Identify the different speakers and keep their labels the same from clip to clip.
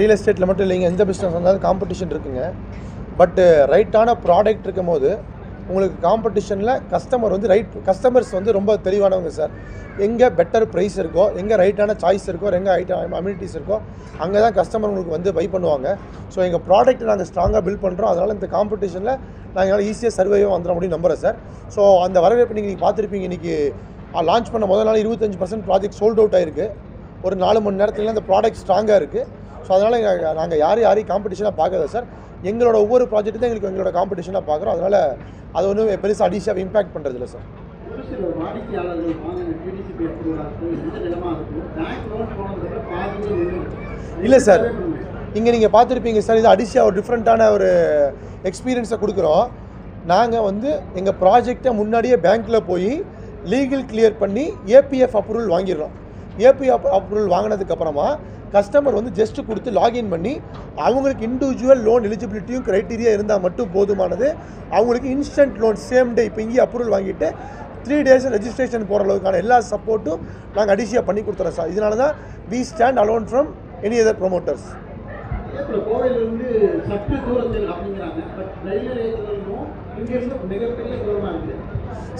Speaker 1: Real எஸ்டேட்டில் மட்டும் இல்லைங்க எந்த பிஸ்னஸ் வந்தாலும் காம்படிஷன் இருக்குங்க. பட்டு ரைட்டான uh, ப்ராடக்ட் இருக்கும் போது உங்களுக்கு காம்படிஷனில் கஸ்டமர் வந்து ரைட் கஸ்டமர்ஸ் வந்து ரொம்ப தெளிவானவங்க சார். எங்கே பெட்டர் ப்ரைஸ் இருக்கோ எங்கே ரைட்டான சாய்ஸ் இருக்கோ எங்கே ஐட்டம் அம்யூனிட்டிஸ் இருக்கோ அங்கே தான் கஸ்டமர் உங்களுக்கு வந்து பை பண்ணுவாங்க. ஸோ எங்கள் ப்ராடக்ட் நாங்கள் ஸ்ட்ராங்காக பில்ட் பண்ணுறோம் அதனால் இந்த காம்படிஷனில் நாங்கள் ஈஸியாக சர்வைவாக வந்துட முடியும் நம்புறேன் சார். ஸோ அந்த வரவேற்பு நீங்கள் நீங்கள் பார்த்துருப்பீங்க. இன்றைக்கி லான்ச் பண்ண முதல் நாள் இருபத்தஞ்சு பர்சன்ட் ப்ராஜெக்ட் சோல்ட் அவுட் ஆயிருக்கு. ஒரு நாலு மணி நேரத்தில் அந்த ப்ராடக்ட் ஸ்ட்ராங்காக இருக்குது ஸோ அதனால் நாங்கள் யாரும் யாரையும் காம்படிஷனாக பார்க்கல சார் எங்களோட ஒவ்வொரு ப்ராஜெக்ட் தான் எங்களுக்கு எங்களோட காம்படிஷனாக பார்க்குறோம். அதனால் அது ஒன்றும் பெருசாக அடிஷாக இம்பாக்ட் பண்ணுறதில்ல சார் இல்லை சார் இங்கே நீங்கள் பார்த்துருப்பீங்க சார் இது அடிஷியாக ஒரு டிஃப்ரெண்ட்டான ஒரு எக்ஸ்பீரியன்ஸை கொடுக்குறோம். நாங்கள் வந்து எங்கள் ப்ராஜெக்டை முன்னாடியே பேங்க்கில் போய் லீகல் கிளியர் பண்ணி ஏபிஎஃப் அப்ரூவல் வாங்கிடுறோம். ஏபிஎஃப் அப்ரூவல் வாங்கினதுக்கப்புறமா கஸ்டமர் வந்து ஜஸ்ட் கொடுத்து லாகின் பண்ணி அவங்களுக்கு இண்டிவிஜுவல் லோன் எலிஜிபிலிட்டியும் க்ரைட்டீரியா இருந்தால் மட்டும் போதுமானது. அவங்களுக்கு இன்ஸ்டன்ட் லோன் சேம் டே இப்போ இங்கேயே அப்ரூவல் வாங்கிட்டு த்ரீ டேஸ் ரெஜிஸ்ட்ரேஷன் போகிற அளவுக்கான எல்லா சப்போர்ட்டும் நாங்கள் அடிஷியாக பண்ணி கொடுத்துறோம் சார் இதனால தான் we stand alone from any other promoters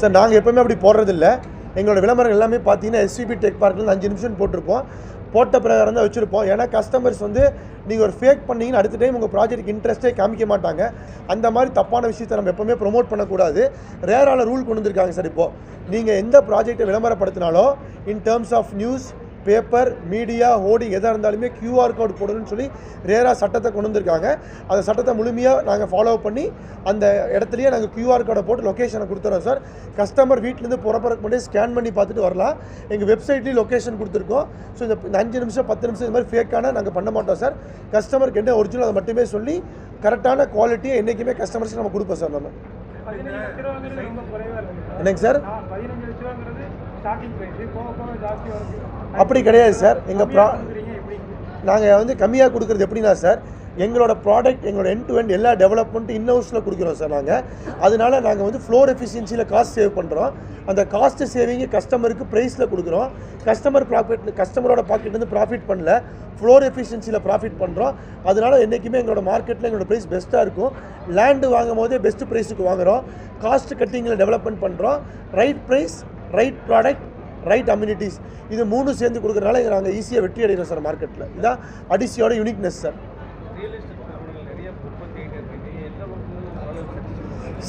Speaker 1: sir நாங்கள் எப்பவுமே அப்படி போடுறதில்ல எங்களோட விளம்பரம் எல்லாமே பார்த்தீங்கன்னா எஸ்விபி டெக் பார்க்லேருந்து அஞ்சு நிமிஷம் போட்டிருப்போம். போட்ட பிரகாரம் தான் வச்சுருப்போம். ஏன்னா கஸ்டமர்ஸ் வந்து நீங்கள் ஒரு ஃபேக் பண்ணிங்கன்னா அடுத்த டைம் உங்கள் ப்ராஜெக்ட் இன்ட்ரெஸ்ட்டே காமிக்க மாட்டாங்க. அந்த மாதிரி தப்பான விஷயத்தை நம்ம எப்போவுமே ப்ரொமோட் பண்ணக்கூடாது. ரேரான ரூல் கொண்டு வந்திருக்காங்க சார் இப்போது நீங்கள் எந்த ப்ராஜெக்ட்டை விளம்பரப்படுத்தினாலும் in terms of news paper media hoarding எதாக இருந்தாலுமே கியூஆர் கோட் போடணும்னு சொல்லி ரேராக சட்டத்தை கொண்டு வந்திருக்காங்க. அந்த சட்டத்தை முழுமையாக நாங்கள் ஃபாலோ பண்ணி அந்த இடத்துலையே நாங்கள் கியூஆர் கோடை போட்டு லொக்கேஷனை கொடுத்துறோம் சார் கஸ்டமர் வீட்டிலேருந்து புறப்பறக்கு முன்னாடி ஸ்கேன் பண்ணி பார்த்துட்டு வரலாம். எங்கள் வெப்சைட்லேயும் லொக்கேஷன் கொடுத்துருக்கோம். ஸோ இந்த அஞ்சு நிமிஷம் பத்து நிமிஷம் இந்த மாதிரி ஃபேக்கான நாங்கள் பண்ண மாட்டோம் சார் கஸ்டமருக்கு என்ன ஒரிஜினல் அதை மட்டுமே சொல்லி கரெக்டான குவாலிட்டியை என்றைக்குமே கஸ்டமர்ஸ்க்கு நம்ம கொடுப்போம் சார் நம்ம. என்னங்க சார் அப்படி கிடையாது சார் எங்கள் ப்ரா நாங்கள் வந்து கம்மியாக கொடுக்குறது எப்படின்னா சார் எங்களோட ப்ராடக்ட் எங்களோட எண்ட் டு எண்ட் எல்லா டெவலப்மெண்ட்டும் இன்னவுஸில் கொடுக்குறோம் சார் நாங்கள் அதனால நாங்கள் வந்து ஃப்ளோர் எஃபிஷியன்சியில் காஸ்ட் சேவ் பண்ணுறோம் அந்த காஸ்ட் சேவிங்கை கஸ்டமருக்கு ப்ரைஸில் கொடுக்குறோம். கஸ்டமர் ப்ராஃபிட் கஸ்டமரோட பாக்கெட்லேருந்து ப்ராஃபிட் பண்ணல. ஃப்ளோர் எஃபிஷியன்சியில் ப்ராஃபிட் பண்ணுறோம் அதனால என்றைக்குமே எங்களோட மார்க்கெட்டில் எங்களோட ப்ரைஸ் பெஸ்ட்டாக இருக்கும். லேண்டு வாங்கும் போதே பெஸ்ட் ப்ரைஸுக்கு வாங்குறோம். காஸ்ட் கட்டிங்கில் டெவலப்மெண்ட் பண்ணுறோம் right price right product right amenities இது மூணு சேர்ந்து கொடுக்குறதுனால இதை நாங்கள் ஈஸியாக வெற்றி அடைகிறோம் சார் மார்க்கெட்டில் இதான் அடிசியோட யூனிக்னஸ் சார்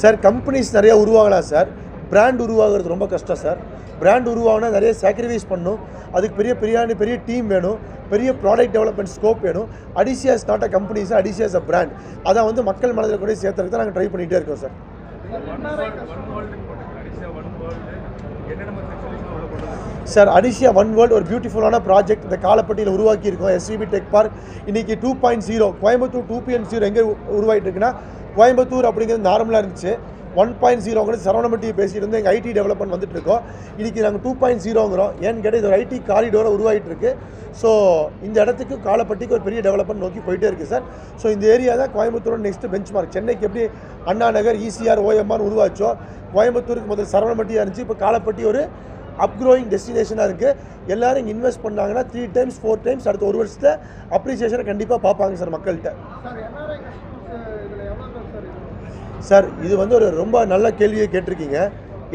Speaker 1: சார் கம்பெனிஸ் நிறையா உருவாகலாம் சார் பிராண்ட் உருவாகிறது ரொம்ப கஷ்டம் சார் பிராண்ட் உருவாகினா நிறைய சாக்ரிஃபைஸ் பண்ணும். அதுக்கு பெரிய பெரிய பெரிய டீம் வேணும். பெரிய ப்ராடக்ட் டெவலப்மெண்ட் ஸ்கோப் வேணும். Adisia's not a companies Adisia's a brand அதை வந்து மக்கள் மனதில் கூட சேர்த்துறதுக்கு தான் நாங்கள் ட்ரை பண்ணிகிட்டே இருக்கோம் sir sir Adisia one world ஒரு பியூட்டிஃபுல்லான ப்ராஜெக்ட் இந்த காலப்பட்டியில் உருவாக்கி இருக்கோம் எஸ்விபி டெக் பார்க் இன்றைக்கி two point zero Coimbatore two point zero எங்கே உருவாகிட்டு இருக்குன்னா கோயம்புத்தூர் அப்படிங்கிறது நார்மலாக இருந்துச்சு. ஒன் பாயிண்ட் ஜீரோங்கிறது சரவணமட்டியை பேசிட்டு எங்கள் ஐடி டெவலப்மெண்ட் வந்துட்டு இருக்கோம் இன்றைக்கி நாங்கள் டூ பாயிண்ட் ஜீரோங்கிறோம் ஏன்னு கேட்டால் இது ஒரு ஐடி காரிடோரை உருவாகிட்டு இருக்கு ஸோ இந்த இடத்துக்கு காலப்பட்டிக்கு ஒரு பெரிய டெவலப்மெண்ட் நோக்கி போயிட்டே இருக்குது சார் ஸோ இந்த ஏரியா தான் கோயம்புத்தூரோட நெக்ஸ்ட் பெஞ்ச் மார்க் சென்னைக்கு எப்படி அண்ணா நகர் இசிஆர் ஓஎம்ஆர் உருவாச்சோ கோயம்புத்தூருக்கு முதல் சரவணமட்டியாக இருந்துச்சு இப்போ காலப்பட்டி ஒரு அப்க்ரோயிங் டெஸ்டினேஷனாக இருக்குது எல்லோரும் இங்கே இன்வெஸ்ட் பண்ணாங்கன்னா த்ரீ டைம்ஸ் ஃபோர் டைம்ஸ் அடுத்த ஒரு வருஷத்தை அப்ரிசியேஷனை கண்டிப்பாக பார்ப்பாங்க சார் மக்கள்கிட்ட. சார் இது வந்து ஒரு ரொம்ப நல்ல கேள்வியை கேட்டிருக்கீங்க.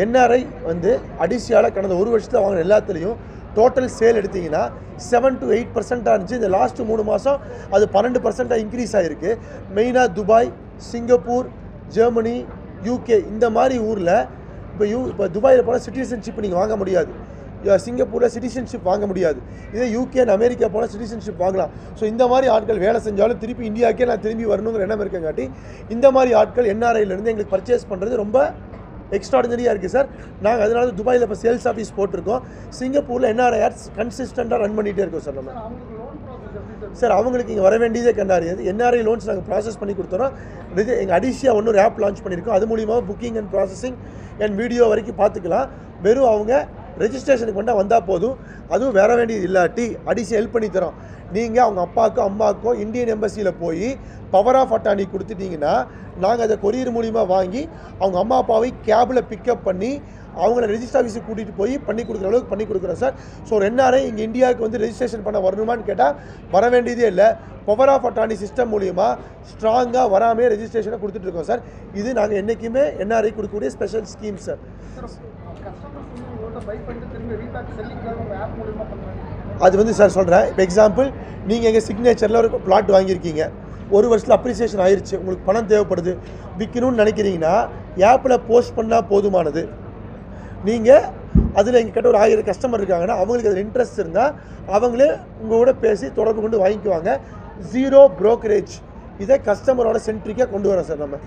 Speaker 1: என்ஆர்ஐ வந்து அடிசியால் கடந்த ஒரு வருஷத்தில் வாங்கின எல்லாத்துலேயும் டோட்டல் சேல் எடுத்தீங்கன்னா செவன் டு எயிட் பர்சன்ட்டாக இருந்துச்சு. இந்த லாஸ்ட் மூணு மாதம் அது பன்னெண்டு பர்சன்ட்டாக இன்க்ரீஸ் ஆகிருக்கு மெயினாக துபாய் சிங்கப்பூர் ஜெர்மனி யூகே இந்த மாதிரி ஊரில் இப்போ யூ இப்போ துபாயில் போனால் சிட்டிசன்ஷிப் நீங்கள் வாங்க முடியாது. சிங்கப்பூரில் சிட்டிசன்ஷிப் வாங்க முடியாது. இதே யூகே அண்ட் அமெரிக்கா போனால் சிட்டிசன்ஷிப் வாங்கலாம். ஸோ இந்த மாதிரி ஆட்கள் வேலை செஞ்சாலும் திருப்பி இந்தியாவுக்கே நான் திரும்பி வரணுங்கிற எண்ணம் இருக்கங்காட்டி இந்த மாதிரி ஆட்கள் என்ஆர்ஐலேருந்து எங்களுக்கு பர்ச்சேஸ் பண்ணுறது ரொம்ப எக்ஸ்ட்ராடினரியாக இருக்குது சார் நாங்கள் அதனால தான் துபாயில் இப்போ சேல்ஸ் ஆஃபீஸ் போட்டிருக்கோம். சிங்கப்பூரில் என்ஆர்ஐ ஆர்ட்ஸ் கன்சிஸ்டண்ட்டாக ரன் பண்ணிகிட்டே இருக்கோம் சார் நம்ம. சார் அவங்களுக்கு இங்கே வர வேண்டியதே கண்டாரியாது என்ஆர்ஐ லோன்ஸ் நாங்கள் ப்ராசஸ் பண்ணி கொடுத்துறோம். இது எங்கள் அடிஷியா ஒன்று ஆப் லான்ச் பண்ணியிருக்கோம். அது மூலியமாக booking and processing and video வரைக்கும் பார்த்துக்கலாம். வெறும் அவங்க ரெஜிஸ்ட்ரேஷனுக்கு வந்தால் வந்தால் போதும். அதுவும் வர வேண்டியது இல்லாட்டி அடிஷி ஹெல்ப் பண்ணி தரோம். நீங்கள் அவங்க அப்பாவுக்கோ அம்மாவுக்கோ இந்தியன் எம்பசியில் போய் பவர் ஆஃப் அட்டானி கொடுத்துட்டீங்கன்னா நாங்கள் அதை கொரியர் மூலிமா வாங்கி அவங்க அம்மா அப்பாவை கேபில் பிக்கப் பண்ணி அவங்கள ரெஜிஸ்டர் ஆஃபீஸுக்கு கூட்டிகிட்டு போய் பண்ணி கொடுக்குற அளவுக்கு பண்ணி கொடுக்குறோம் சார் ஸோ ரெண்டாரே இங்கே இந்தியாவுக்கு வந்து ரெஜிஸ்ட்ரேஷன் பண்ண வரணுமான்னு கேட்டால் வர வேண்டியதே இல்லை. பவர் ஆஃப் அட்டானி சிஸ்டம் மூலியமாக ஸ்ட்ராங்காக வராமே ரெஜிஸ்ட்ரேஷனை கொடுத்துட்ருக்கோம் சார் இது நாங்கள் என்றைக்குமே என்ஆர்ஐ கொடுக்கக்கூடிய ஸ்பெஷல் ஸ்கீம் சார் அது வந்து சார் சொல்கிறேன் இப்போ எக்ஸாம்பிள் நீங்கள் எங்கள் சிக்னேச்சரில் ஒரு பிளாட் வாங்கியிருக்கீங்க. ஒரு வருஷத்தில் அப்ரிசியேஷன் ஆயிருச்சு. உங்களுக்கு பணம் தேவைப்படுது. விற்கணும்னு நினைக்கிறீங்கன்னா ஆப்பில் போஸ்ட் பண்ணால் போதுமானது. நீங்கள் அதில் எங்ககிட்ட ஒரு ஆயிரம் கஸ்டமர் இருக்காங்கன்னா அவங்களுக்கு அதில் இன்ட்ரெஸ்ட் இருந்தால் அவங்களே உங்களோட பேசி தொடர்பு கொண்டு வாங்கிக்குவாங்க. Zero brokerage. இதை கஸ்டமரோட சென்ட்ரிக்காக கொண்டு வரோம் சார் நம்ம.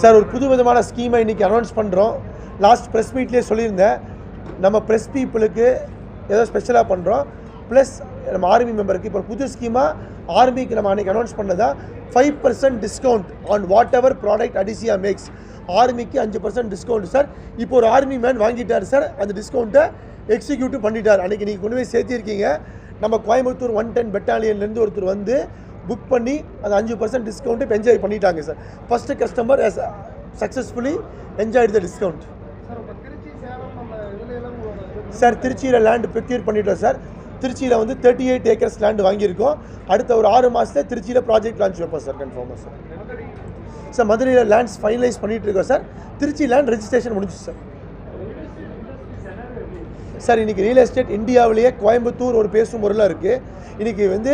Speaker 1: சார் ஒரு புது விதமான ஸ்கீமை இன்றைக்கி அனௌன்ஸ் பண்ணுறோம் லாஸ்ட் ப்ரெஸ் மீட்லேயே சொல்லியிருந்தேன். நம்ம ப்ரெஸ் பீப்புளுக்கு ஏதோ ஸ்பெஷலாக பண்ணுறோம் ப்ளஸ் நம்ம ஆர்மி மெம்பருக்கு இப்போ புது ஸ்கீமாக ஆர்மிக்கு நம்ம அன்றைக்கி announce பண்ணதாக five percent discount on whatever product Adisia max ஆர்மிக்கு அஞ்சு பர்சன்ட் டிஸ்கவுண்ட் சார் இப்போ ஒரு ஆர்மி மேன் வாங்கிட்டார் சார் அந்த டிஸ்கவுண்ட்டை எக்ஸிக்யூட்டிவ் பண்ணிட்டார். அன்றைக்கி நீங்கள் கொண்டு போய் சேர்த்திருக்கீங்க. நம்ம கோயம்புத்தூர் ஒன் டென் பெட்டாலியன்லேருந்து ஒருத்தர் வந்து புக் பண்ணி அந்த அஞ்சு பர்சன்ட் டிஸ்கவுண்ட்டு என்ஜாய் பண்ணிட்டாங்க sir first customer successfully enjoy the discount
Speaker 2: sir
Speaker 1: திருச்சியில் லேண்டு ப்ரிக்யூர் பண்ணிட்டோம் சார் திருச்சியில் வந்து தேர்ட்டி எயிட் ஏக்கர்ஸ் லேண்டு வாங்கியிருக்கோம். அடுத்த ஒரு ஆறு மாதத்தில் திருச்சியில் ப்ராஜெக்ட் லான்ச் வைப்போம் சார் கன்ஃபார்மாக சார் சார் மதுரையில் லேண்ட்ஸ் ஃபைனலைஸ் பண்ணிட்டு இருக்கோம் சார் திருச்சி லேண்ட் ரெஜிஸ்ட்ரேஷன் முடிஞ்சு சார் சார் இன்றைக்கி ரியல் எஸ்டேட் இந்தியாவிலேயே கோயம்புத்தூர் ஒரு பேசும் பொருளாக இருக்குது இன்றைக்கி வந்து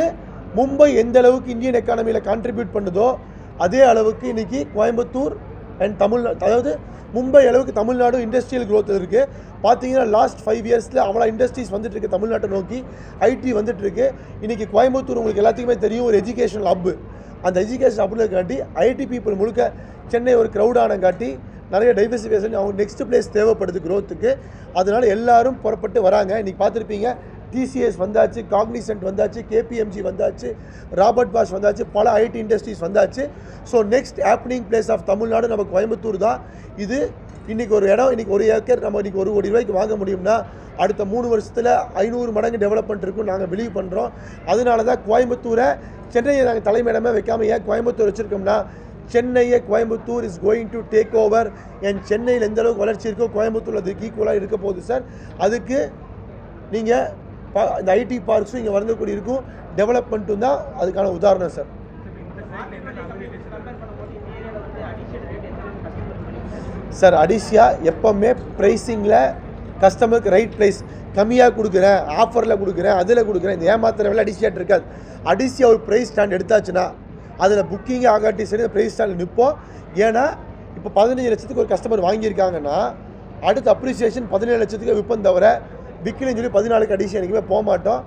Speaker 1: மும்பை எந்த அளவுக்கு இந்தியன் எக்கானமியில் கான்ட்ரிபியூட் பண்ணுதோ அதே அளவுக்கு இன்றைக்கி கோயம்புத்தூர் அண்ட் தமிழ் அதாவது மும்பை அளவுக்கு தமிழ்நாடு இண்டஸ்ட்ரியல் க்ரோத் இருக்குது பார்த்தீங்கன்னா லாஸ்ட் ஃபைவ் இயர்ஸில் அவ்வளோ இண்டஸ்ட்ரீஸ் வந்துட்டுருக்கு தமிழ்நாட்டை நோக்கி. ஐடி வந்துட்டுருக்கு இன்றைக்கி கோயம்புத்தூர் உங்களுக்கு எல்லாத்துக்குமே தெரியும் ஒரு எஜுகேஷனல் ஹப்பு அந்த எஜுகேஷன் ஹப்பில் காட்டி ஐடி பீப்புள் முழுக்க சென்னை ஒரு க்ரௌடான காட்டி நிறைய டைவர்சிஃபிகேஷன் அவங்க நெக்ஸ்ட் பிளேஸ் தேவைப்படுது க்ரோத்துக்கு அதனால் எல்லோரும் புறப்பட்டு வராங்க. இன்றைக்கி பார்த்துருப்பீங்க டிசிஎஸ் வந்தாச்சு காக்னிசென்ட் வந்தாச்சு கேபிஎம்ஜி வந்தாச்சு ராபர்ட் பாஷ் வந்தாச்சு பல ஐடி இண்டஸ்ட்ரீஸ் வந்தாச்சு. So next opening place of Tamil Nadu நம்ம கோயம்புத்தூர் தான். இது இன்றைக்கி ஒரு இடம் இன்றைக்கி ஒரு ஏக்கர் நம்ம இன்றைக்கி ஒரு கோடி ரூபாய்க்கு வாங்க முடியும்னா அடுத்த மூணு வருஷத்தில் ஐநூறு மடங்கு டெவலப்மெண்ட் இருக்கும் நாங்கள் பிலீவ் பண்ணுறோம் அதனால தான் கோயம்புத்தூரை சென்னையை நாங்கள் தலைமையிடமே வைக்காமல் ஏன் கோயம்புத்தூர் வச்சுருக்கோம்னா சென்னையை Coimbatore is going to take over என் சென்னையில் எந்த அளவுக்கு வளர்ச்சி இருக்கோ கோயம்புத்தூரில் அதுக்கு ஈக்குவலாக இருக்க போகுது சார் அதுக்கு நீங்கள் இந்த ஐடி பார்க்ஸும் இங்கே வரக்கூடிய இருக்கும் டெவலப்மெண்ட்டும் தான் அதுக்கான உதாரணம் சார் சார் அடிஷியா எப்போவுமே ப்ரைஸிங்கில் கஸ்டமருக்கு ரைட் ப்ரைஸ் கம்மியாக கொடுக்குறேன் ஆஃபரில் கொடுக்குறேன் அதில் கொடுக்குறேன். இந்த ஏமாத்துற வேலை அடிஷியாட் இருக்காது. அடிஷியா ஒரு ப்ரைஸ் ஸ்டாண்ட் எடுத்தாச்சுன்னா அதில் புக்கிங் ஆகாட்டி சரி ப்ரைஸ் ஸ்டாண்டில் நிற்போம் ஏன்னா இப்போ பதினஞ்சு லட்சத்துக்கு ஒரு கஸ்டமர் வாங்கியிருக்காங்கன்னா அடுத்த அப்ரிசியேஷன் பதினேழு லட்சத்துக்கு விற்பம் தவிர விற்கலன்னு சொல்லி பதினாலுக்கு அடிஷன் என்றைக்குமே போக மாட்டோம்.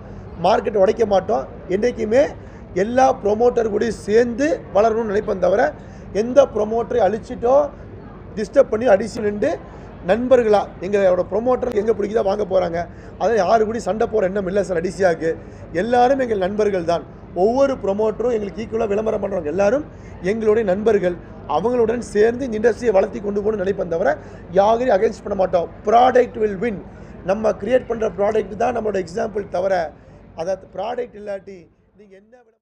Speaker 1: மார்க்கெட் உடைக்க மாட்டோம். என்றைக்குமே எல்லா ப்ரொமோட்டர் கூட சேர்ந்து வளரணும்னு நினைப்போம் தவிர எந்த ப்ரொமோட்டரை அழிச்சிட்டோ டிஸ்டர்ப் பண்ணி அடிச்சு நின்று நண்பர்களாக எங்களோட ப்ரொமோட்டர் எங்கே பிடிக்குதோ வாங்க போகிறாங்க அதை யாரு கூட சண்டை போகிற எண்ணம் இல்லை சார் அடிசியாவுக்கு எல்லாரும் எங்கள் நண்பர்கள் தான். ஒவ்வொரு ப்ரொமோட்டரும் எங்களுக்கு ஈக்குவலாக விளம்பரம் பண்ணுறவங்க எல்லாரும் எங்களுடைய நண்பர்கள். அவங்களுடன் சேர்ந்து இந்த இண்டஸ்ட்ரியை வளர்த்தி கொண்டு போகணும்னு நினைப்போம் தவிர யாரையும் அகைன்ஸ்ட் பண்ண மாட்டோம். ப்ராடக்ட் வில் வின் நம்ம கிரியேட் பண்ணுற ப்ராடக்ட் தான் நம்மளோட எக்ஸாம்பிள் தவிர அதை ப்ராடக்ட் இல்லாட்டி நீங்கள் என்ன